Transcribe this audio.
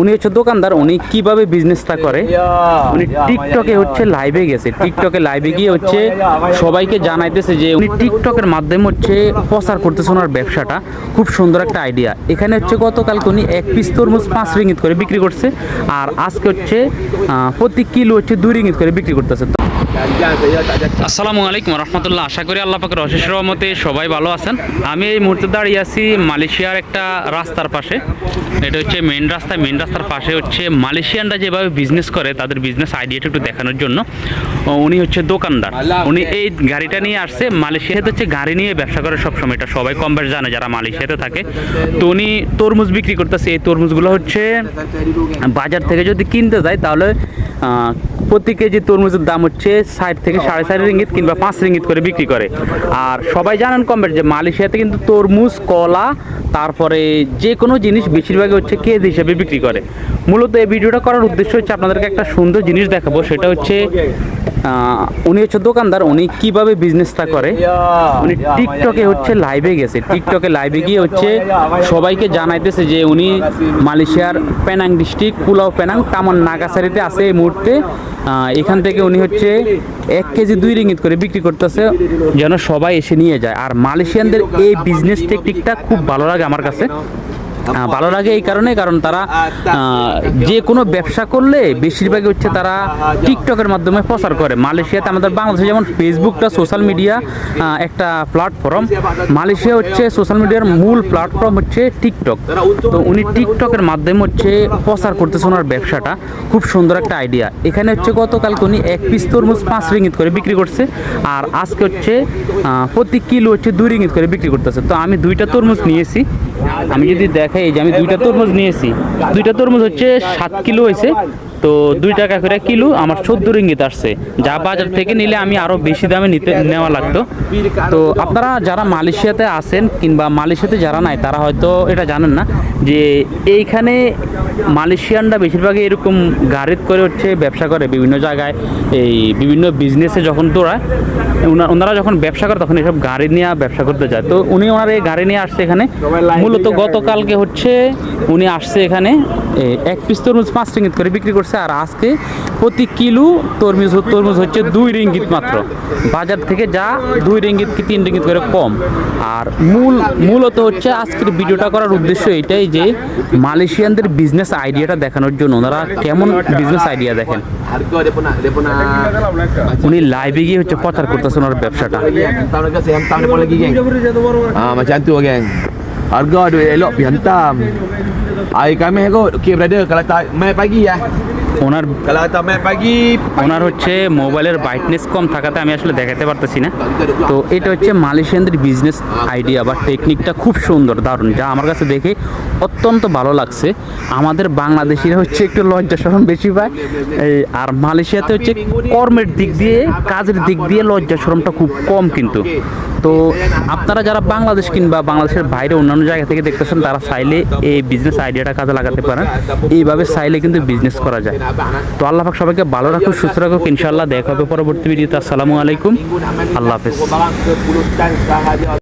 উনি হচ্ছে দোকানদার উনি কীভাবে বিজনেসটা করে? উনি টিকটকে হচ্ছে লাইভে গেছে। টিকটকে লাইভে গিয়ে হচ্ছে সবাইকে জানাইতেছে যে উনি টিকটকের মাধ্যমে হচ্ছে প্রচার করতেছে ওনার ব্যবসাটা। খুব সুন্দর একটা আইডিয়া এখানে হচ্ছে গতকালকে উনি এক পিস তরমুজ পাঁচ রিঙ্গিত করে বিক্রি করছে। আর আজকে হচ্ছে প্রতি কিলো হচ্ছে দুই রিঙ্গিত করে বিক্রি করতেছে। আসসালামু আলাইকুম রহমতুল্লাহ। আশা করি আল্লাহ পাকের অশেষ রহমতে সবাই ভালো আছেন। আমি এই মুহূর্তে দাঁড়িয়ে আছি মালয়েশিয়ার একটা রাস্তার পাশে। এটা হচ্ছে মেন রাস্তা। মেন রাস্তার পাশে হচ্ছে মালয়েশিয়ানরা যেভাবে বিজনেস করে তাদের বিজনেস আইডিয়াটা একটু দেখানোর জন্য উনি হচ্ছে দোকানদার। উনি এই গাড়িটা নিয়ে আসছে মালয়েশিয়াতে হচ্ছে গাড়ি নিয়ে ব্যবসা করে সবসময় এটা সবাই কম বেশ জানে যারা মালয়েশিয়াতে থাকে। তো উনি তরমুজ বিক্রি করতেছে এই তরমুজগুলো হচ্ছে বাজার থেকে যদি কিনতে যায় তাহলে প্রতি কেজি তরমুজের দাম হচ্ছে ষাট থেকে সাড়ে চার রিঙ্গিত কিংবা পাঁচ রিঙ্গিত করে বিক্রি করে। আর সবাই জানেন কম যে মালয়েশিয়াতে কিন্তু তরমুজ, কলা, তারপরে যে কোনো জিনিস বেশিরভাগই হচ্ছে কেজি হিসেবে বিক্রি করে। মূলত এই ভিডিওটা করার উদ্দেশ্য হচ্ছে আপনাদেরকে একটা সুন্দর জিনিস দেখাবো, সেটা হচ্ছে উনি হচ্ছে দোকানদার উনি কীভাবে বিজনেসটা করে? উনি টিকটকে হচ্ছে লাইভে গেছে। টিকটকে লাইভে গিয়ে হচ্ছে সবাইকে জানাইতেছে যে উনি মালয়েশিয়ার পেনাং ডিস্ট্রিক্ট পুলাও পেনাং তামান নাগাসারিতে আছে এই মুহূর্তে। এখান থেকে উনি হচ্ছে এক কেজি দুই রিঙ্গিত করে বিক্রি করতেছে যেন সবাই এসে নিয়ে যায়। আর মালয়েশিয়ানদের এই বিজনেস টেকনিকটা খুব ভালো লাগে আমার কাছে। ভালো লাগে এই কারণে কারণ তারা যে কোনো ব্যবসা করলে বেশিরভাগই হচ্ছে তারা টিকটকের মাধ্যমে প্রচার করে। মালয়েশিয়াতে আমাদের বাংলাদেশে যেমন ফেসবুকটা সোশ্যাল মিডিয়া একটা প্ল্যাটফর্ম মালয়েশিয়া হচ্ছে সোশ্যাল মিডিয়ার মূল প্ল্যাটফর্ম হচ্ছে টিকটক তো উনি টিকটকের মাধ্যমে হচ্ছে প্রচার করতেছে ওনার ব্যবসাটা। খুব সুন্দর একটা আইডিয়া এখানে হচ্ছে গতকালকে উনি এক পিস তরমুজ পাঁচ রিঙ্গিত করে বিক্রি করছে। আর আজকে হচ্ছে প্রতি কিলো হচ্ছে দুই রিঙ্গিত করে বিক্রি করতেছে। তো আমি দুইটা তরমুজ নিয়েছি। আমি যদি দেখাই যে আমি দুইটা তরমুজ নিয়েছি। দুইটা তরমুজ হচ্ছে সাত কিলো হয়েছে। তো দুই টাকা করে কিলো আমার চোদ্দ রিঙ্গিত আসছে। যা বাজার থেকে নিলে আমি আরও বেশি দামে নিতে নেওয়া লাগতো। তো আপনারা যারা মালয়েশিয়াতে আছেন কিংবা মালয়েশিয়াতে যারা নাই, তারা হয়তো এটা জানেন না যে এইখানে মালয়েশিয়ানরা বেশিরভাগই এরকম গাড়িত করে হচ্ছে ব্যবসা করে বিভিন্ন জায়গায়। এই বিভিন্ন বিজনেসে যখন ওনা- ওনারা যখন ব্যবসা করে তখন এসব গাড়ি নিয়ে ব্যবসা করতে যায়। তো উনি ওনার এই গাড়ি নিয়ে আসছে এখানে। মূলত গতকালকে হচ্ছে উনি আসছে এখানে এক পিস পাঁচ রিঙ্গিত করে বিক্রি করছে। আর আজকে প্রতি কিলো তরমুজ তরমুজ হচ্ছে দুই রিঙ্গিত মাত্র। বাজার থেকে যা দুই রিঙ্গিত কি তিন রিঙ্গিত করে কম। আর মূল, মূলত হচ্ছে আজকের ভিডিওটা করার উদ্দেশ্য এটাই যে মালয়েশিয়ানদের বিজনেস আইডিয়াটা দেখানোর জন্য। ওনারা কেমন বিজনেস আইডিয়া দেখেন? উনি লাইভে গিয়ে হচ্ছে প্রচার করতেছে ওনার ব্যবসাটা। Harga duit elok pergi hantam. Air kami kot. Okay brother Kalau tak Mai pagi lah ওনার ওনার হচ্ছে মোবাইলের ব্রাইটনেস কম থাকাতে আমি আসলে দেখাতে পারতেছি না। তো এটা হচ্ছে মালয়েশিয়ানদের বিজনেস আইডিয়া বা টেকনিকটা খুব সুন্দর দারুণ। যা আমার কাছে দেখে অত্যন্ত ভালো লাগছে। আমাদের বাংলাদেশিরা হচ্ছে একটু লজ্জা শরম বেশি পায়। এই, আর মালয়েশিয়াতে হচ্ছে কর্মের দিক দিয়ে কাজের দিক দিয়ে লজ্জা শরমটা খুব কম কিন্তু। তো আপনারা যারা বাংলাদেশ কিংবা বাংলাদেশের বাইরে অন্যান্য জায়গা থেকে দেখতেছেন তারা চাইলে এই বিজনেস আইডিয়াটা কাজে লাগাতে পারেন। এইভাবে চাইলে কিন্তু বিজনেস করা যায়। তো আল্লাহ পাক সবাইকে ভালো রাখুক, সুস্থ রাখুক, ইনশাআল্লাহ দেখা হবে পরবর্তী ভিডিওতে। আসসালামু আলাইকুম। আল্লাহ হাফেজ।